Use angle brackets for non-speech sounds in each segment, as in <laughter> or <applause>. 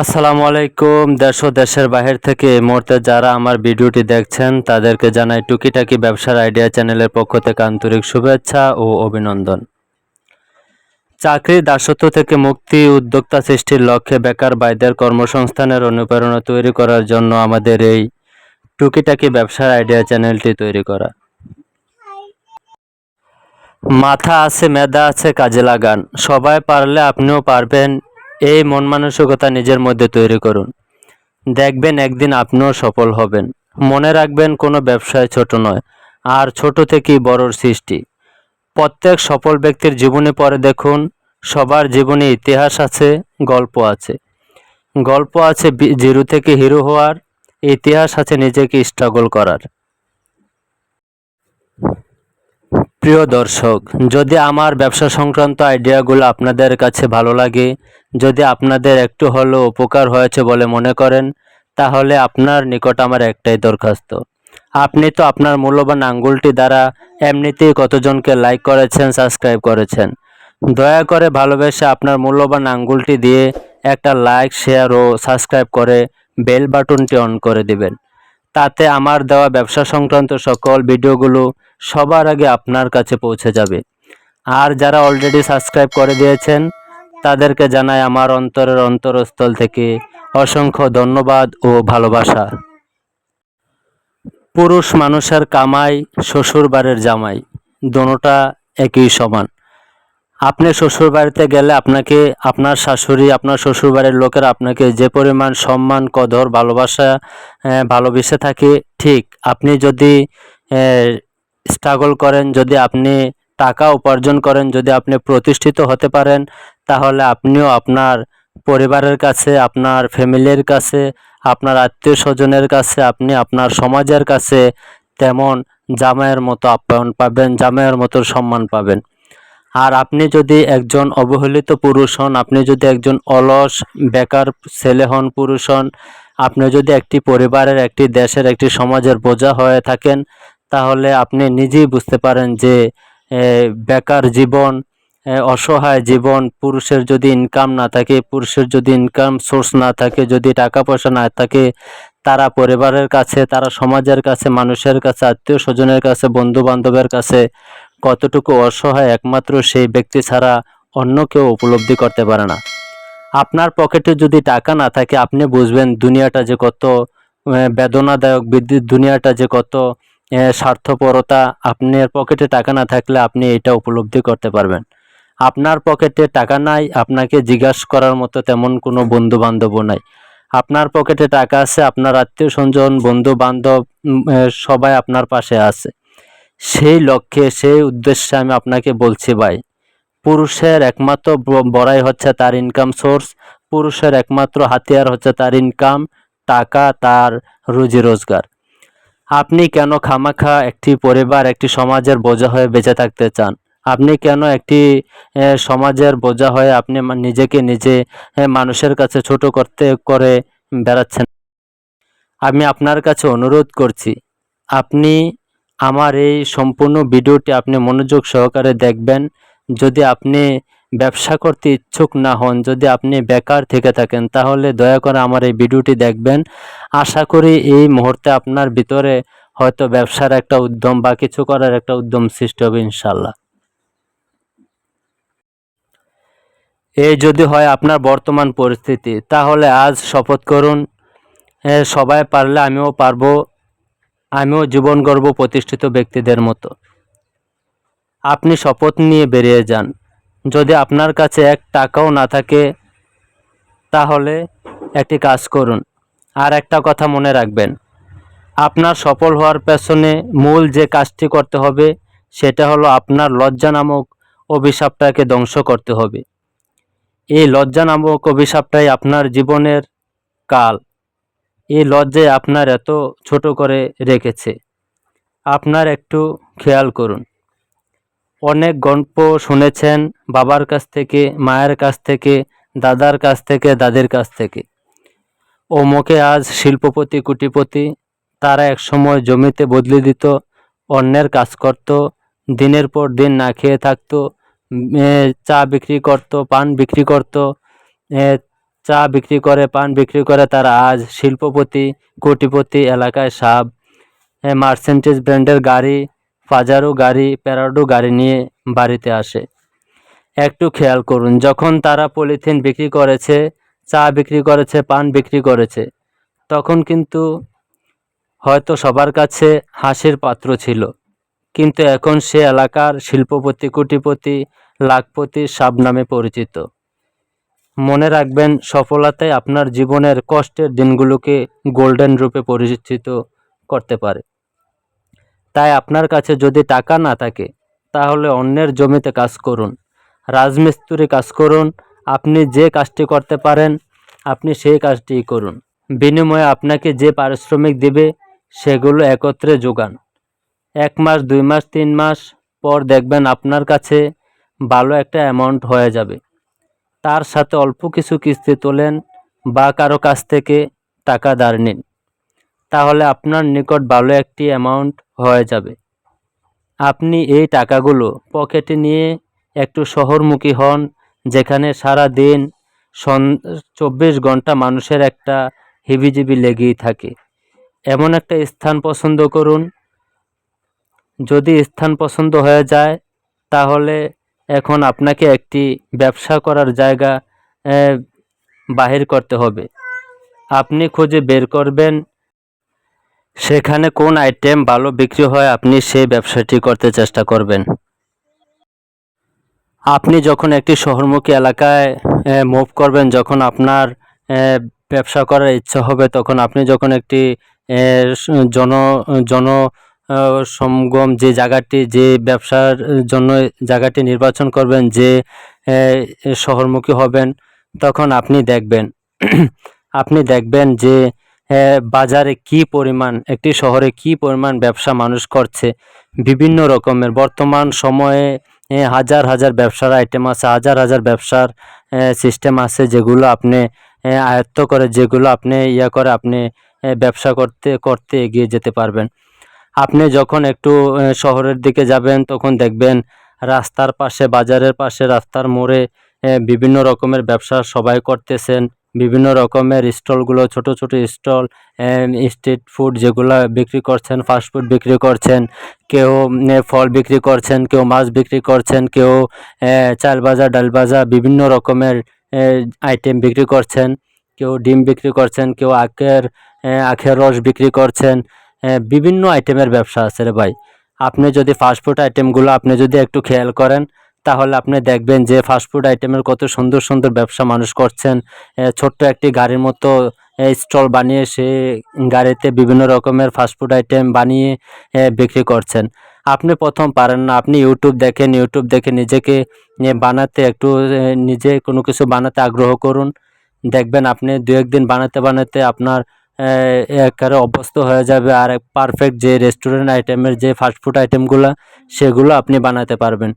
আসসালামু আলাইকুম, দেশ ও দেশের বাহির থেকে এই মুহূর্তে যারা আমার ভিডিওটি দেখছেন, তাদেরকে জানাই টুকিটাকি ব্যবসার আইডিয়া চ্যানেলের পক্ষ থেকে আন্তরিক শুভেচ্ছা ও অভিনন্দন। চাকরি দাসত্ব থেকে মুক্তি, উদ্যোক্তা সৃষ্টির লক্ষ্যে বেকার বাইদের কর্মসংস্থানের অনুপ্রেরণা তৈরি করার জন্য আমাদের এই টুকিটাকি ব্যবসার আইডিয়া চ্যানেলটি তৈরি করা। মাথা আছে, মেধা আছে, কাজে লাগান। সবাই পারলে আপনিও পারবেন। এই মন মানসিকতা নিজের মধ্যে তৈরি করুন। দেখবেন একদিন আপনিও সফল হবেন। মনে রাখবেন কোনো ব্যবসায় ছোট নয়, আর ছোট থেকেই বড়র সৃষ্টি। প্রত্যেক সফল ব্যক্তির জীবনে পরে দেখুন, সবার জীবনে ইতিহাস আছে, গল্প আছে। গল্প আছে জিরো থেকে হিরো হওয়ার, ইতিহাস আছে নিজেকে স্ট্রাগল করার। প্রিয় দর্শক, যদি আমার ব্যবসা সংক্রান্ত আইডিয়াগুলো আপনাদের কাছে ভালো লাগে যদি আপনাদের একটু হলেও উপকার হয়েছে বলে মনে করেন, তাহলে আপনার নিকট আমার একটাই দরখাস্ত। আপনি তো আপনার মূল্যবান আঙ্গুলটি দ্বারা এমনিতেই কতজনকে লাইক করেছেন, সাবস্ক্রাইব করেছেন। দয়া করে ভালোবেসে আপনার মূল্যবান আঙ্গুলটি দিয়ে একটা লাইক, শেয়ার ও সাবস্ক্রাইব করে বেল বাটনটি অন করে দিবেন। তাতে আমার দেওয়া ব্যবসা সংক্রান্ত সকল ভিডিওগুলো সবার আগে আপনার কাছে পৌঁছে যাবে। আর যারা অলরেডি সাবস্ক্রাইব করে দিয়েছেন তাদেরকে জানাই আমার অন্তরের অন্তরস্থল থেকে অসংখ্য ধন্যবাদ ও ভালোবাসা। পুরুষ মানুষের কামাই, শ্বশুরবাড়ির জামাই, দোনোটা একই সমান। আপনি শ্বশুরবাড়িতে গেলে আপনাকে, আপনার শাশুড়ি, আপনার শ্বশুর বাড়ির লোকেরা আপনাকে যে পরিমাণ সম্মান, কদর, ভালোবাসা ভালোবেসে থাকে, ঠিক আপনি যদি স্ট্রাগল করেন, যদি আপনি টাকা উপার্জন করেন, যদি আপনি প্রতিষ্ঠিত হতে পারেন তাহলে আপনিও আপনার পরিবারের কাছে, আপনার ফ্যামিলির কাছে, আপনার আত্মীয় স্বজনের কাছে, আপনি আপনার সমাজের কাছে তেমন জামাইয়ের মতো আপ্যায়ন পাবেন, জামাইয়ের মতো সম্মান পাবেন। আর আপনি যদি একজন অবহেলিত পুরুষ হন, আপনি যদি একজন অলস, বেকার ছেলে হন, পুরুষ হন, আপনি যদি একটি পরিবারের, একটি দেশের, একটি সমাজের বোঝা হয়ে থাকেন, তাহলে আপনি নিজেই বুঝতে পারেন যে বেকার জীবন অসহায় জীবন, পুরুষের যদি ইনকাম না থাকে, পুরুষের যদি ইনকাম সোর্স না থাকে, যদি টাকা পয়সা না থাকে, তারা পরিবারের কাছে, তারা সমাজের কাছে, মানুষের কাছে, আত্মীয় স্বজনের কাছে বন্ধু বান্ধবের কাছে কতটুকু অসহায় একমাত্র সেই ব্যক্তি ছাড়া অন্য কেউ উপলব্ধি করতে পারে না। আপনার পকেটে যদি টাকা না থাকে, আপনি বুঝবেন দুনিয়াটা যে কত বেদনাদায়ক, বিদ্যুৎ দুনিয়াটা যে কত স্বার্থপরতা। আপনার পকেটে টাকা না থাকলে আপনি এটা উপলব্ধি করতে পারবেন। আপনার পকেটে টাকা নাই, আপনাকে জিজ্ঞাসা করার মতো তেমন কোনো বন্ধু বান্ধবও নাই। আপনার পকেটে টাকা আছে, আপনার আত্মীয় স্বজন বন্ধু বান্ধব সবাই আপনার পাশে আছে। সেই লক্ষ্যে, সেই উদ্দেশ্যে আমি আপনাকে বলছি ভাই, পুরুষের একমাত্র বড়াই হচ্ছে তার ইনকাম সোর্স পুরুষের একমাত্র হাতিয়ার হচ্ছে তার ইনকাম টাকা তার রুজি রোজগার। আপনি কেন খামাখা একটি পরিবার, একটি সমাজের বোঝা হয়ে বেঁচে থাকতে চান? আপনি কেন একটি সমাজের বোঝা হয়ে আপনি নিজেকে নিজে মানুষের কাছে ছোট করতে, করে বেড়াচ্ছেন? আমি আপনার কাছে অনুরোধ করছি, আপনি আমার এই সম্পূর্ণ ভিডিওটি আপনি মনোযোগ সহকারে দেখবেন। যদি আপনি ব্যবসা করতে ইচ্ছুক না হন, যদি আপনি বেকার থেকে থাকেন, তাহলে দয়া করে আমার এই ভিডিওটি দেখবেন। আশা করি এই মুহূর্তে আপনার ভিতরে হয়তো ব্যবসার একটা উদ্যম বা কিছু করার একটা উদ্যম সৃষ্টি হবে ইনশাল্লাহ এই যদি হয় আপনার বর্তমান পরিস্থিতি, তাহলে আজ শপথ করুন। সবাই পারলে আমিও পারব, আমিও জীবন গর্ব প্রতিষ্ঠিত ব্যক্তিদের মতো। আপনি শপথ নিয়ে বেরিয়ে যান। যদি আপনার কাছে এক টাকাও না থাকে, তাহলে একটি কাজ করুন। আর একটা কথা মনে রাখবেন, আপনার সফল হওয়ার পেছনে মূল যে কাজটি করতে হবে, সেটা হলো আপনার লজ্জা নামক অভিশাপটাকে ধ্বংস করতে হবে। এই লজ্জা নামক অভিশাপটাই আপনার জীবনের কাল। এই লজ্জায় আপনার এত ছোট করে রেখেছে। আপনার একটু খেয়াল করুন। অনেক গল্প শুনেছেন বাবার কাছ থেকে, মায়ের কাছ থেকে, দাদার কাছ থেকে, দাদির কাছ থেকে। অমুকে আজ শিল্পপতি, কুটিপতি, তারা একসময় জমিতে বদলে দিত, অন্যের কাজ করত, দিনের পর দিন না খেয়ে থাকতো চা বিক্রি করত, পান বিক্রি করত। চা বিক্রি করে, পান বিক্রি করে তারা আজ শিল্পপতি, কোটিপতি, এলাকায় সাব মার্সেন্টেজ ব্র্যান্ডের গাড়ি ফাজারো গাড়ি, প্যারাডো গাড়ি নিয়ে বাড়িতে আসে। একটু খেয়াল করুন, যখন তারা পলিথিন বিক্রি করেছে, চা বিক্রি করেছে, পান বিক্রি করেছে, তখন কিন্তু হয়তো সবার কাছে হাসির পাত্র ছিল। কিন্তু এখন সে এলাকার শিল্পপতি, কোটিপতি, লাখপতি সাব নামে পরিচিত। মনে রাখবেন সফলতায় আপনার জীবনের কষ্টের দিনগুলোকে গোল্ডেন রূপে পরিচিত করতে পারে। তাই আপনার কাছে যদি টাকা না থাকে, তাহলে অন্যের জমিতে কাজ করুন, রাজমিস্ত্রি কাজ করুন, আপনি যে কাজটি করতে পারেন, আপনি সেই কাজটি করুন। বিনিময়ে আপনাকে যে পারিশ্রমিক দেবে, সেগুলো একত্রে যোগান। এক মাস, দুই মাস, তিন মাস পর দেখবেন আপনার কাছে ভালো একটা অ্যামাউন্ট হয়ে যাবে। তার সাথে অল্প কিছু কিস্তি তোলেন বা কারও কাছ থেকে টাকা ধার নিন। তাহলে আপনার নিকট ভালো একটি অ্যামাউন্ট হয়ে যাবে। আপনি এই টাকাগুলো পকেটে নিয়ে একটু শহরমুখী হন, যেখানে সারা দিন সন, চব্বিশ ঘণ্টা মানুষের একটা হিবিজিবি লেগেই থাকে। এমন একটা স্থান পছন্দ করুন যদি স্থান পছন্দ হয়ে যায়, তাহলে এখন আপনাকে একটি ব্যবসা করার জায়গা বাহির করতে হবে। আপনি খুঁজে বের করবেন সেখানে কোন আইটেম ভালো বিক্রি হয়, আপনি সেই ব্যবসাটি করতে চেষ্টা করবেন। আপনি যখন একটি শহরমুখী এলাকায় মুভ করবেন, যখন আপনার ব্যবসা করার ইচ্ছা হবে, তখন আপনি যখন একটি জন জন সঙ্গম যে জায়গাটি, যে ব্যবসার জন্য জায়গাটি নির্বাচন করবেন, যে শহরমুখী হবেন, তখন আপনি দেখবেন <clears throat> আপনি দেখবেন যে বাজারে কি পরিমাণ, একটি শহরে কি পরিমাণ ব্যবসা মানুষ করছে, বিভিন্ন রকমের। বর্তমান সময়ে হাজার হাজার ব্যবসার আইটেম আছে, হাজার হাজার ব্যবসার সিস্টেম আছে, যেগুলো আপনি আয়ত্ত করে, যেগুলো আপনি ইয়া করে, আপনি ব্যবসা করতে করতে এগিয়ে যেতে পারবেন। আপনি যখন একটু শহরের দিকে যাবেন, তখন দেখবেন রাস্তার পাশে, বাজারের পাশে, রাস্তার মোড়ে বিভিন্ন রকমের ব্যবসা সবাই করতেছেন। বিভিন্ন রকমের স্টলগুলো ছোট ছোট স্টল স্ট্রিট ফুড যেগুলো বিক্রি করছেন, ফাস্ট ফুড বিক্রি করছেন, কেউ ফল বিক্রি করছেন, কেউ মাছ বিক্রি করছেন, কেউ চাল ভাজা, ডাল ভাজা, বিভিন্ন রকমের আইটেম বিক্রি করছেন, কেউ ডিম বিক্রি করছেন, কেউ আখের আখের রস বিক্রি করছেন। বিভিন্ন আইটেমের ব্যবসা আছে রে ভাই। আপনি যদি ফাস্টফুড আইটেমগুলো আপনি যদি একটু খেয়াল করেন, তাহলে আপনি দেখবেন যে ফাস্টফুড আইটেমের কত সুন্দর সুন্দর ব্যবসা মানুষ করছেন। ছোট্ট একটি গাড়ির মতো স্টল বানিয়ে সে গাড়িতে বিভিন্ন রকমের ফাস্টফুড আইটেম বানিয়ে বিক্রি করছেন। আপনি প্রথম পারেন না, আপনি ইউটিউব দেখেন ইউটিউব দেখে নিজেকে বানাতে একটু নিজে কোনো কিছু বানাতে আগ্রহ করুন। দেখবেন আপনি দু একদিন বানাতে বানাতে আপনার একেবারে অভ্যস্ত হয়ে যাবে। আর পারফেক্ট যে রেস্টুরেন্ট আইটেমের যে ফাস্টফুড আইটেমগুলো সেগুলো আপনি বানাতে পারবেন।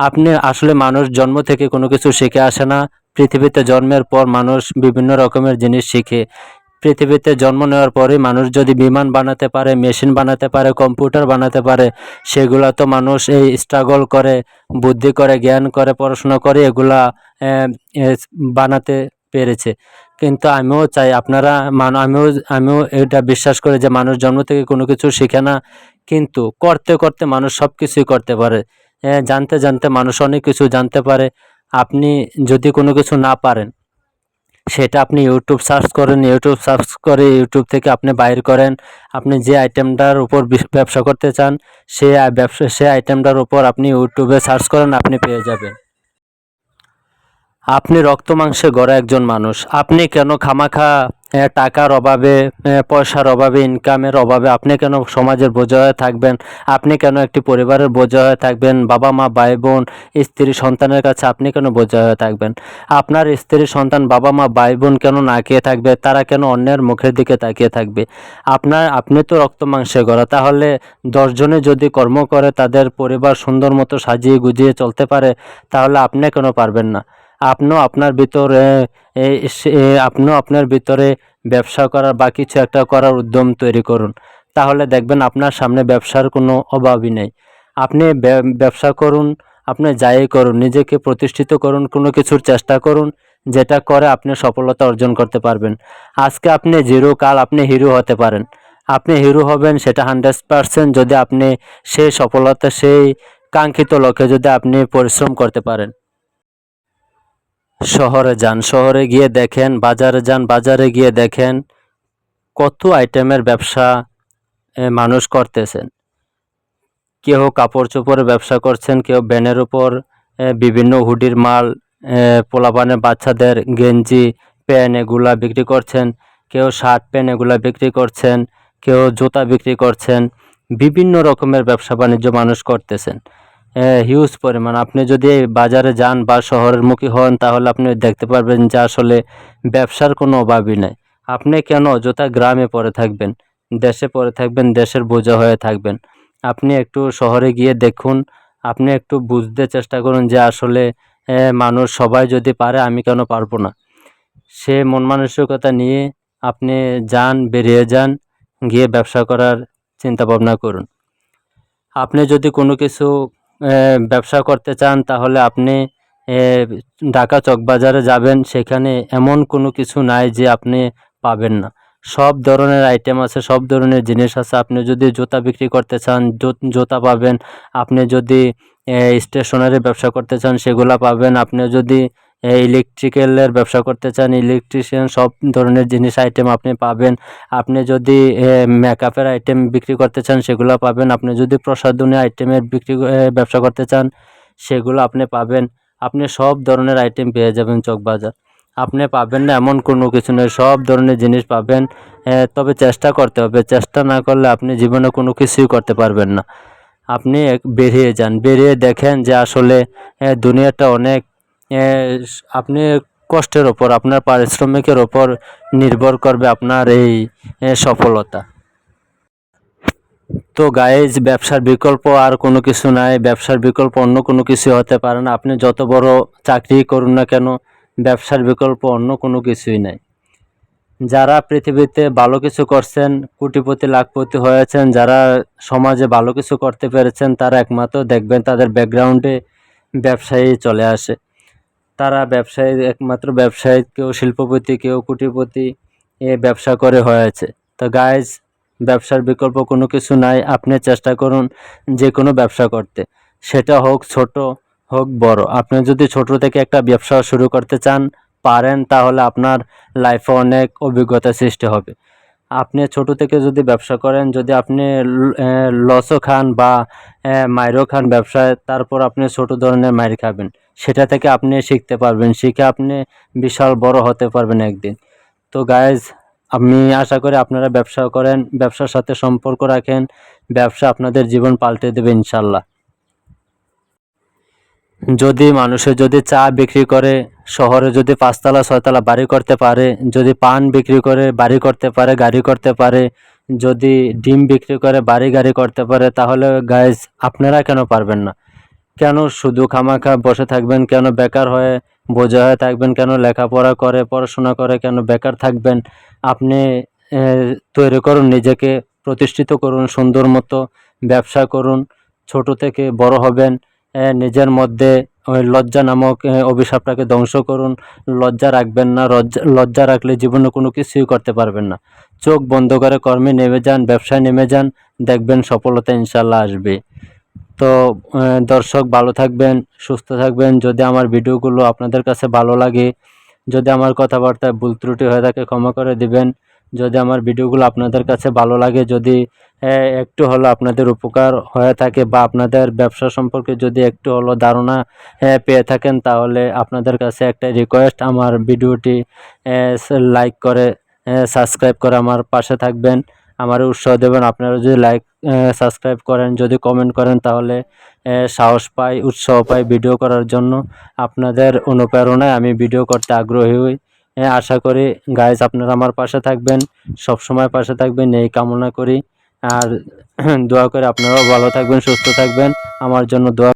আপনি আসলে মানুষ জন্ম থেকে কোনো কিছু শিখে আসে না। পৃথিবীতে জন্মের পর মানুষ বিভিন্ন রকমের জিনিস শিখে। পৃথিবীতে জন্ম নেওয়ার পরে মানুষ যদি বিমান বানাতে পারে, মেশিন বানাতে পারে, কম্পিউটার বানাতে পারে, সেগুলো তো মানুষ এই স্ট্রাগল করে, বুদ্ধি করে, জ্ঞান করে, পড়াশোনা করে, এগুলা বানাতে পেরেছে। কিন্তু আমিও চাই আপনারা মান, আমিও আমিও এটা বিশ্বাস করি যে মানুষ জন্ম থেকে কোনো কিছু শিখে না, কিন্তু করতে করতে মানুষ সব কিছুই করতে পারে। জানতে জানতে মানুষ অনেক কিছু জানতে পারে। আপনি যদি কোনো কিছু না পারেন, সেটা আপনি ইউটিউব সার্চ করেন ইউটিউব সার্চ করে ইউটিউব থেকে আপনি বাইর করেন। আপনি যে আইটেমটার উপর ব্যবসা করতে চান, সে ব্যবসা, সে আইটেমটার উপর আপনি ইউটিউবে সার্চ করেন, আপনি পেয়ে যাবেন। আপনি রক্ত মাংসে গড়া একজন মানুষ। আপনি কেন খামাখা টাকার অভাবে পয়সার অভাবে ইনকামের অভাবে আপনি কেন সমাজের বোঝা হয়ে থাকবেন? আপনি কেন একটি পরিবারের বোঝা হয়ে থাকবেন? বাবা মা, ভাই, বোন, স্ত্রী, সন্তানের কাছে আপনি কেন বোঝা হয়ে থাকবেন? আপনার স্ত্রী, সন্তান, বাবা মা, ভাই, বোন কেন না খেয়ে থাকবে? তারা কেন অন্যের মুখের দিকে তাকিয়ে থাকবে? আপনার, আপনি তো রক্ত মাংসে গড়া, তাহলে দশজনে যদি কর্ম করে, তাদের পরিবার সুন্দর মতো সাজিয়ে গুজিয়ে চলতে পারে, তাহলে আপনি কেন পারবেন না? আপনিও আপনার ভিতরে আপনিও আপনার ভিতরে ব্যবসা করার বা কিছু একটা করার উদ্যম তৈরি করুন। তাহলে দেখবেন আপনার সামনে ব্যবসার কোনো অভাবই নেই। আপনি ব্যবসা করুন, আপনি যাই করুন, নিজেকে প্রতিষ্ঠিত করুন, কোনো কিছুর চেষ্টা করুন, যেটা করে আপনি সফলতা অর্জন করতে পারবেন। আজকে আপনি জিরো, কাল আপনি হিরো হতে পারেন। আপনি হিরো হবেন সেটা হান্ড্রেড পারসেন্ট যদি আপনি সেই সফলতা, সেই কাঙ্ক্ষিত লক্ষ্যে যদি আপনি পরিশ্রম করতে পারেন। শহরে যান, শহরে গিয়ে দেখেন, বাজারে যান, বাজারে গিয়ে দেখেন কত আইটেমের ব্যবসা মানুষ করতেছেন। কেউ কাপড় চোপড়ের ব্যবসা করছেন, কেউ ব্যানের উপর বিভিন্ন হুডির মাল পোলাপানের বাচ্চাদের গেঞ্জি, প্যান্ট এগুলা বিক্রি করছেন, কেউ শার্ট, প্যান্ট এগুলা বিক্রি করছেন, কেউ জুতা বিক্রি করছেন, বিভিন্ন রকমের ব্যবসা বাণিজ্য মানুষ করতেছেন। হিউজ পরিমাণ। আপনি যদি বাজারে যান বা শহরের মুখী হন, তাহলে আপনি দেখতে পারবেন যে আসলে ব্যবসার কোনো অভাবই নাই। আপনি কেন অযথা গ্রামে পড়ে থাকবেন, দেশে পড়ে থাকবেন, দেশের বোঝা হয়ে থাকবেন। আপনি একটু শহরে গিয়ে দেখুন, আপনি একটু বুঝতে চেষ্টা করুন যে আসলে মানুষ সবাই যদি পারে, আমি কেন পারব না? সে মন মানসিকতা নিয়ে আপনি যান, বেরিয়ে যান, গিয়ে ব্যবসা করার চিন্তা ভাবনা করুন। আপনি যদি কোনো কিছু ব্যবসা করতে চান, তাহলে আপনি ঢাকা চকবাজারে যাবেন। সেখানে এমন কোনো কিছু নাই যে আপনি পাবেন না। সব ধরনের আইটেম আছে, সব ধরনের জিনিস আছে। আপনি যদি জুতা বিক্রি করতে চান জুতা পাবেন। আপনি যদি স্টেশনারি ব্যবসা করতে চান, সেগুলা পাবেন। আপনি যদি ইলেকট্রিক্যালের ব্যবসা করতে চান ইলেকট্রিশিয়ান সব ধরনের জিনিস আইটেম আপনি পাবেন। আপনি যদি মেকআপের আইটেম বিক্রি করতে চান, সেগুলো পাবেন। আপনি যদি প্রসাধনী আইটেমের বিক্রি ব্যবসা করতে চান, সেগুলো আপনি পাবেন। আপনি সব ধরনের আইটেম পেয়ে যাবেন চকবাজার। আপনি পাবেন না, এমন কোনো কিছু নেই সব ধরনের জিনিস পাবেন। তবে চেষ্টা করতে হবে। চেষ্টা না করলে আপনি জীবনে কোনো কিছুই করতে পারবেন না। আপনি বেরিয়ে যান। বেরিয়ে দেখেন যে আসলে দুনিয়াটা অনেক আপনি কষ্টের ওপর, আপনার পারিশ্রমিকের ওপর নির্ভর করবে আপনার এই সফলতা। তো গাইজ ব্যবসার বিকল্প আর কোনো কিছু নাই, ব্যবসার বিকল্প অন্য কোনো কিছু হতে পারে না। আপনি যত বড় চাকরি করুন না কেন, ব্যবসার বিকল্প অন্য কোনো কিছুই নাই। যারা পৃথিবীতে ভালো কিছু করছেন, কোটিপতি, লাখপতি হয়েছেন, যারা সমাজে ভালো কিছু করতে পেরেছেন, তারা একমাত্র দেখবেন তাদের ব্যাকগ্রাউন্ডে ব্যবসায়ী চলে আসে। তারা ব্যবসায়ী, একমাত্র ব্যবসায়ী কেউ শিল্পপতি, কেউ কোটিপতি এ ব্যবসা করে হয়েছে। তো গাইজ ব্যবসার বিকল্প কোনো কিছু নাই। আপনি চেষ্টা করুন যে কোনো ব্যবসা করতে। সেটা হোক ছোট হোক বড়। আপনি যদি ছোট থেকে একটা ব্যবসা শুরু করতে চান, পারেন, তাহলে আপনার লাইফে অনেক অভিজ্ঞতা সৃষ্টি হবে। আপনি ছোট থেকে যদি ব্যবসা করেন, যদি আপনি লসও খান বা মাইরও খান ব্যবসায়, তারপর আপনি ছোট ধরনের মাইর খাবেন। সেটা থেকে আপনি শিখতে পারবেন, শিখে আপনি বিশাল বড় হতে পারবেন একদিন। তো গাইজ আমি আশা করি আপনারা ব্যবসা করেন, ব্যবসার সাথে সম্পর্ক রাখেন, ব্যবসা আপনাদের জীবন পাল্টে দেবে ইনশাল্লাহ। যদি মানুষে যদি চা বিক্রি করে, শহরে যদি পাঁচতলা, ছয়তলা বাড়ি করতে পারে, যদি পান বিক্রি করে, বাড়ি করতে পারে, গাড়ি করতে পারে, যদি ডিম বিক্রি করে, বাড়ি গাড়ি করতে পারে, তাহলে গাইজ আপনারা কেন পারবেন না? কেন শুধু খামাখা বসে থাকবেন? কেন বেকার হয়ে বোঝা হয়ে থাকবেন? কেন লেখাপড়া করে, পড়াশোনা করে কেন বেকার থাকবেন? আপনি তৈরি করুন, নিজেকে প্রতিষ্ঠিত করুন, সুন্দর মতো ব্যবসা করুন, ছোট থেকে বড় হবেন নিজের মধ্যে ওই লজ্জা নামক অভিশাপটাকে ধ্বংস করুন, লজ্জা রাখবেন না লজ্জা রাখলে জীবনে কোনো কিছুই করতে পারবেন না। চোখ বন্ধ করে কর্মে নেমে যান, ব্যবসায় নেমে যান, দেখবেন সফলতা ইনশাল্লাহ আসবে। তো দর্শক ভালো থাকবেন, সুস্থ থাকবেন। যদি আমার ভিডিওগুলো আপনাদের কাছে ভালো লাগে, যদি আমার কথাবার্তায় ভুল ত্রুটি হয়ে থাকে, ক্ষমা করে দিবেন। যদি আমার ভিডিওগুলো আপনাদের কাছে ভালো লাগে, যদি একটু হলো আপনাদের উপকার হয়ে থাকে বা আপনাদের ব্যবসা সম্পর্কে যদি একটু হলো ধারণা পেয়ে থাকেন, তাহলে আপনাদের কাছে একটা রিকোয়েস্ট আমার ভিডিওটি লাইক করে সাবস্ক্রাইব করে আমার পাশে থাকবেন। আমার উৎসাহ দেবেন। আপনারা যদি লাইক সাবস্ক্রাইব করেন, যদি কমেন্ট করেন, তাহলে সাহস পাই, উৎসাহ পাই ভিডিও করার জন্য। আপনাদের অনুপ্রেরণায় আমি ভিডিও করতে আগ্রহী হই। আশা করি গাইজ আপনারা আমার পাশে থাকবেন সব সময় পাশে থাকবেন, এই কামনা করি। আর <clears throat> দোয়া করে আপনারাও ভালো থাকবেন, সুস্থ থাকবেন। আমার জন্য দোয়া